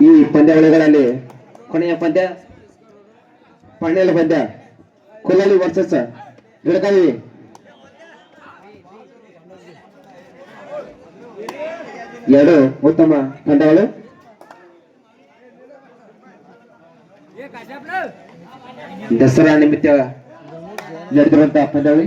ಈ ಪಂದ್ಯಾವಳಿಗಳಲ್ಲಿ ಕೊನೆಯ ಪಂದ್ಯ ಫೈನಲ್ ಪಂದ್ಯ ಕೊಲ್ಲಲ್ಲಿ ವರ್ಸಸ್ ಗಿಡಕಾವಿ ಎರಡು ಉತ್ತಮ ತಂಡಗಳು ದಸರಾ ನಿಮಿತ್ತ ನಡೆದಿರುವಂತಹ ಪಂದ್ಯಾವಳಿ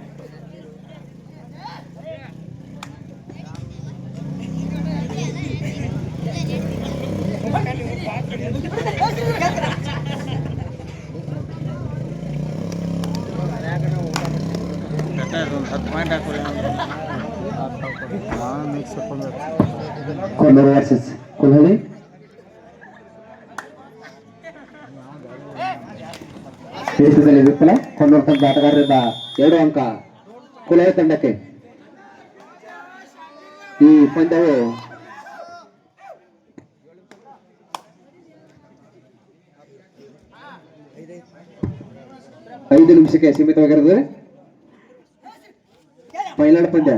ಒಂದು ಹತ್ತು ಪಾಯಿಂಟ್ ಹಾಕೊಳ್ಳಿ ಕೊಲ್ಲೂರು ವರ್ಸಸ್ ದೇಶದಲ್ಲಿ ವಿಫಲ ಕೊಲ್ಲೂರು ತಂಡ ಆಟಗಾರರಿಂದ ಎರಡು ಅಂಕ ಕುಲಹಳ್ಳಿ ತಂಡಕ್ಕೆ. ಈ ಪಂದ್ಯವು ಐದು ನಿಮಿಷಕ್ಕೆ ಸೀಮಿತವಾಗಿರುತ್ತದೆ. ಫೈನಲ್ ಪಂದ್ಯ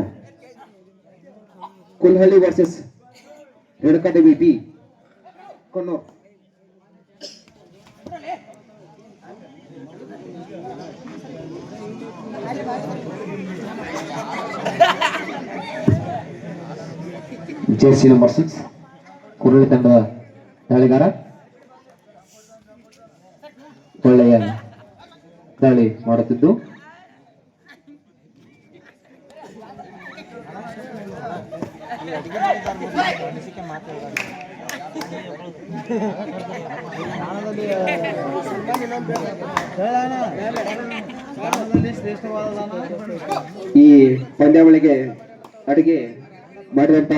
Kulhalli versus Renukadevi B Konnur jersey number six Kuruli ತಂಡದ ದಾಳಿಗಾರ ಒಳ್ಳೆಯ ದಾಳಿ ಮಾಡುತ್ತಿದ್ದು ಈ ಪಂದ್ಯಾವಳಿಗೆ ಅಡಿಗೆ ಮಾಡಿದಂತ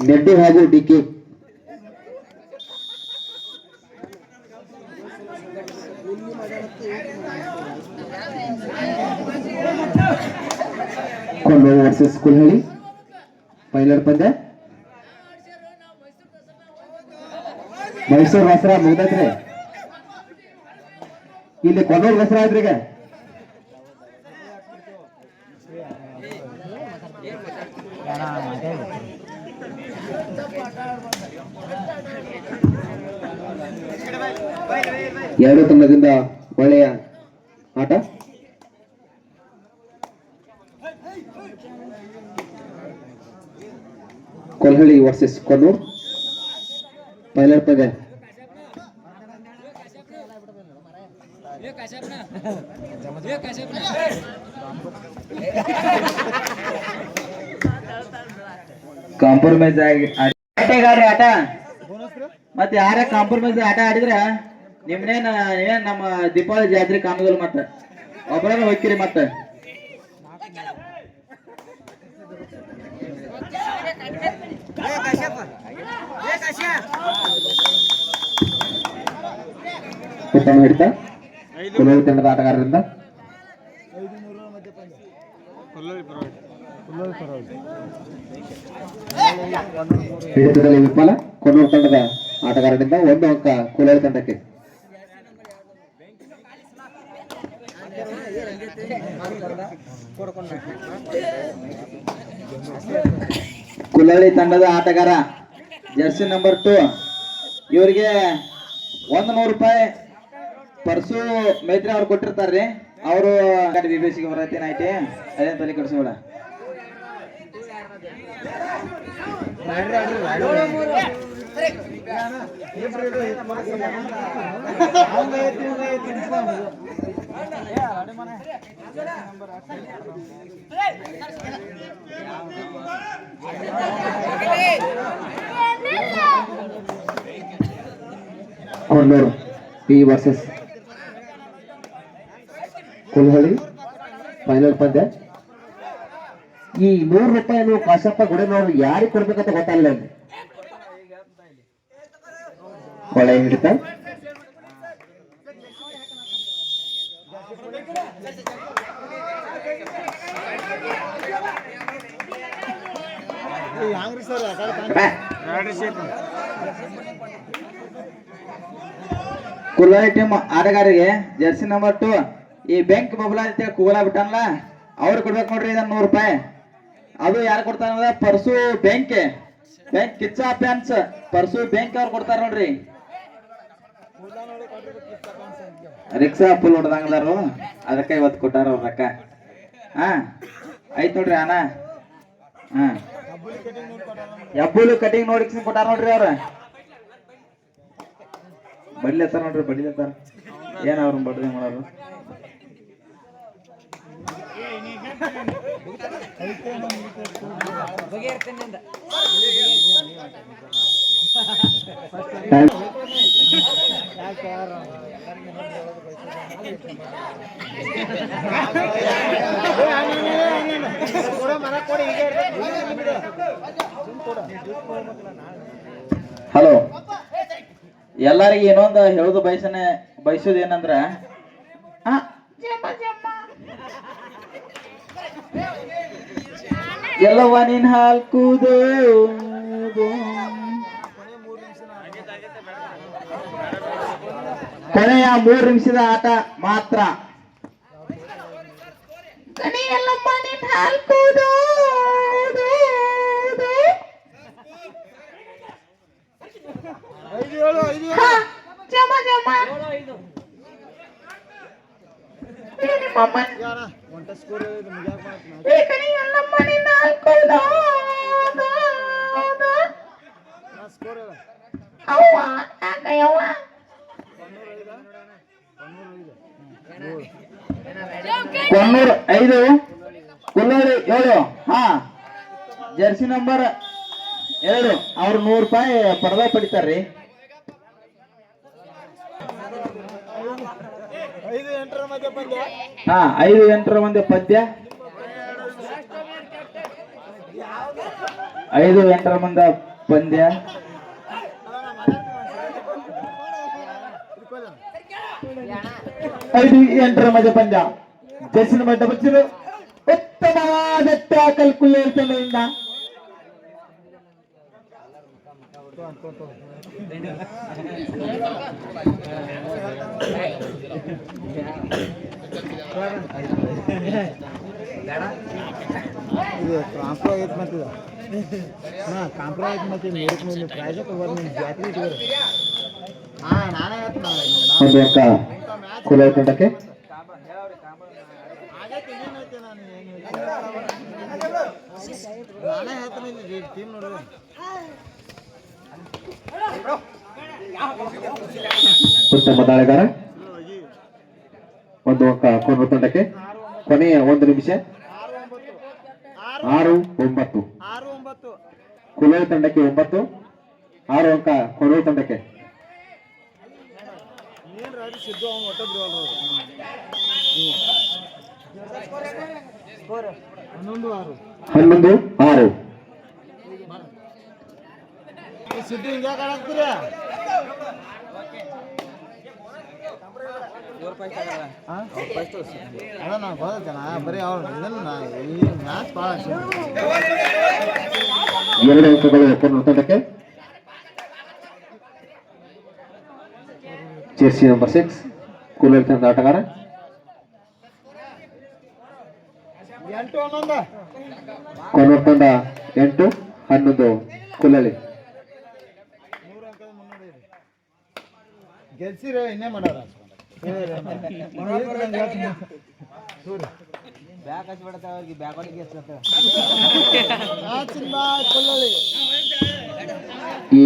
ನೆಡ್ಡಿ ಹಾಗೂ ಡಿಕೆ ಕೊಂಡು ವರ್ಸಸ್ ಕುಲ್ಹಳ್ಳಿ ಫೈನಲ್ ಪಂದ್ಯ? ಮೈಸೂರು ದಸರಾ ಮುಗ್ದೈತ್ರಿ. ಇಲ್ಲಿ ಕೊನ್ನೂರು ದಸರಾ ಐತ್ರಿ ಎರಡು ತಂಡದಿಂದ ಒಳ್ಳೆಯ ಆಟ. ಕೊಲ್ಹಳ್ಳಿ ವರ್ಸಸ್ ಕೊನ್ನೂರ್ ಪೈಲಟ್ ಪಂದ್ಯ ಕಾಂಪ್ರಮೈಸ್ ಆಗಿ ಆಟಗಾರ ಆಟ. ಮತ್ತೆ ಯಾರೇ ಕಾಂಪ್ರಮೈಸ್ ಆಟ ಆಡಿದ್ರ ನಿಮ್ನೇನ ಏನ್ ನಮ್ಮ ದೀಪಾವಳಿ ಜಾತ್ರೆ ಕಾಮಗಲ್ ಮತ್ತ? ಒಬ್ಬರ ಹೋಗ್ತೀರಿ ಮತ್ತ? ಹಿಡಿತ? ತಂಡದ ಆಟಗಾರರಿಂದ? ಹಿಡಿತದಲ್ಲಿ ವಿಫಲ. ಕೊಲ್ಲೂರು ತಂಡದ ಆಟಗಾರರಿಂದ ಒಂದು ಅಂಕ ಕೊಲ್ಲೂರು ತಂಡಕ್ಕೆ. ಕುಲಳಿ ತಂಡದ ಆಟಗಾರ, ಜರ್ಸಿ ನಂಬರ್ ಟು ಇವರಿಗೆ ಒಂದ್ ನೂರು ರೂಪಾಯಿ ಪರ್ಸು ಮೈತ್ರಿ ಅವ್ರು ಕೊಟ್ಟಿರ್ತಾರ್ರಿ. ಅವರು ಬಿಬಿಸಿಗೆ ಬರತ್ತೇನ ಐತಿ ಅದೇನು ತಲೆ ಕೊಡಿಸೋಣ Kollur P versus Kolhali final ಪಂದ್ಯ ಈ ನೂರು ರೂಪಾಯಿಯನ್ನು ಕಾಶಪ್ಪ ಗುಡನವರು ಯಾರಿಗೆ ಕೊಡ್ಬೇಕಂತ ಗೊತ್ತಾಗಲಿಲ್ಲ ಒಳ್ಳೆ ಹಿಡಿತ ಕುಲ್ವಾರಿ ಟೀಮ್ ಆಟಗಾರರಿಗೆ ಜರ್ಸಿ ನಂಬರ್ ಟು ಈ ಬ್ಯಾಂಕ್ ಬಬ್ಲಾ ಅಂತ ಕೂಲ ಬಿಟ್ಟನಲ್ಲ, ಅವ್ರು ಕೊಡ್ಬೇಕು ನೋಡ್ರಿ ಇದನ್ನ ನೂರು ರೂಪಾಯಿ. ಅದು ಯಾರು ಕೊಡ್ತಾರ purse bank bank Kiccha fans purse bank ಅವ್ರು ಕೊಡ್ತಾರ ನೋಡ್ರಿ. ರಿಕ್ಷಾ ಫುಲ್ ಹೊಡೆದಂಗದಾರು ಅದಕ್ಕೆ ಇವತ್ತು ಕೊಟ್ಟಾರ ಅವ್ರ ರೊಕ್ಕ. ಹಾ ಆಯ್ತು ನೋಡ್ರಿ ಅಣ್ಣ. ಹಾ. ಎಬ್ಬುಲು ಕಟಿಂಗ್ ನೋಡಿ ಕೊಟ್ಟಾರ ನೋಡ್ರಿ ಅವ್ರ. ಬಡ್ಲತ್ತಾರ ನೋಡ್ರಿ ಬಡ್ಲತ್ತಾರ ಏನ ಅವ್ರ ಬಡ್ದೆ ಮಾಡೋರು ಹಲೋ. ಎಲ್ಲರಿಗೂ ಇನ್ನೊಂದು ಹೇಳೋದು ಬಯಸನೆ ಬಯಸೋದು ಏನಂದ್ರ ಆ, ಎಲ್ಲವ್ವ ನೀನ್ ಹಾಲ್ ಕೂದು ಕೊನೆಯ ಮೂರು ನಿಮಿಷದ ಆಟ ಮಾತ್ರ. ಕಣೆ ಯವ್ವ ಕೊನ್ನೂರು ಐದು. ಕುಲ್ಲೂರು ಏಳು. ಹಾ. ಜರ್ಸಿ ನಂಬರ್ ಎರಡು. ಅವ್ರು ನೂರು ರೂಪಾಯಿ ಪರದ ಪಡಿತಾರ್ರಿ. ಹಾ, ಐದು ಎಂಟರ ಮಂದಿ ಪದ್ಯ. ಐದು ಎಂಟರ ಮಂದ ಪಂದ್ಯ. ಐದು ಎಂಟರ ಮಧ್ಯ ಪಂದ್ಯ ಜಸ್ಸಿನ ಮಟ್ಟ ಬಚ್ಚಿರು ಉತ್ತಮವಾದ ಟ್ಯಾಕಲ್ ಕುಲ್ಲೇರ್ ತಂಡದಿಂದ ಇದು ಕಾಂಪ್ರೋ ಐತ್ ಮತ್ತಿದ ಹಾ ಕಾಂಪ್ರೋ ಐತ್ ಮತ್ತೆ ಮೇಡಕ್ ನೀವು ಪ್ರೈಸ್ ತಗೋರ್ ನಿಮ್ಮ ಜಾತ್ರೆ ಇಟ್ಕೋರಿ ಹಾ ನಾನೇ ಹೇಳ್ತೀನಿ ನೋಡ್ರಿ ಉತ್ತಮ ದಾಳಿಗಾರ ಒಂದು ಅಂಕ ಕೊನ್ನೂರು ತಂಡಕ್ಕೆ ಕೊನೆಯ ಒಂದು ನಿಮಿಷ. ಆರು ಒಂಬತ್ತು. ಕುಲ್ಲೇರ್ ತಂಡಕ್ಕೆ ಒಂಬತ್ತು. ಆರು ಅಂಕ ಕೊನೆ ತಂಡಕ್ಕೆ. ರಾಜು ಸಿದ್ದು ಅವ್ನು ಒಟ್ಟ ಹನ್ನೊಂದು ಆರು ಹನ್ನೊಂದು ಆರು. ಸಿದ್ದು ಹಿಂಗ್ಯಾಕೆ ಆಡಾಕ್ತೀರ? ಅದ ನಾ ಗೊತ್ತೈತನ ಬರೀ ಅವ್ರು ಈ ಮ್ಯಾಚ್ ಭಾಳ ಎರಡು ಅಂಕಗಳು ಕೊನ್ನೂರು ತಂಡಕ್ಕೆ. ಜೆರ್ಸಿ ನಂಬರ್ ಸಿಕ್ಸ್ ಕೂಲರ್ ತಂಡ ಆಟಗಾರ ಕೊನ್ನೂರು ತಂಡ ಎಂಟು ಹನ್ನೊಂದು ಮುನ್ನಡೆ ಗೆಲ್ಸಿರ ಇನ್ನೇ ಮಾಡಾರ ಬ್ಯಾಕ್ ಹಚ್ಬಿಡತ್ತ ಅವ್ರಿಗೆ ಬ್ಯಾಕ್ ಹೊಡಿಗೆ ಈ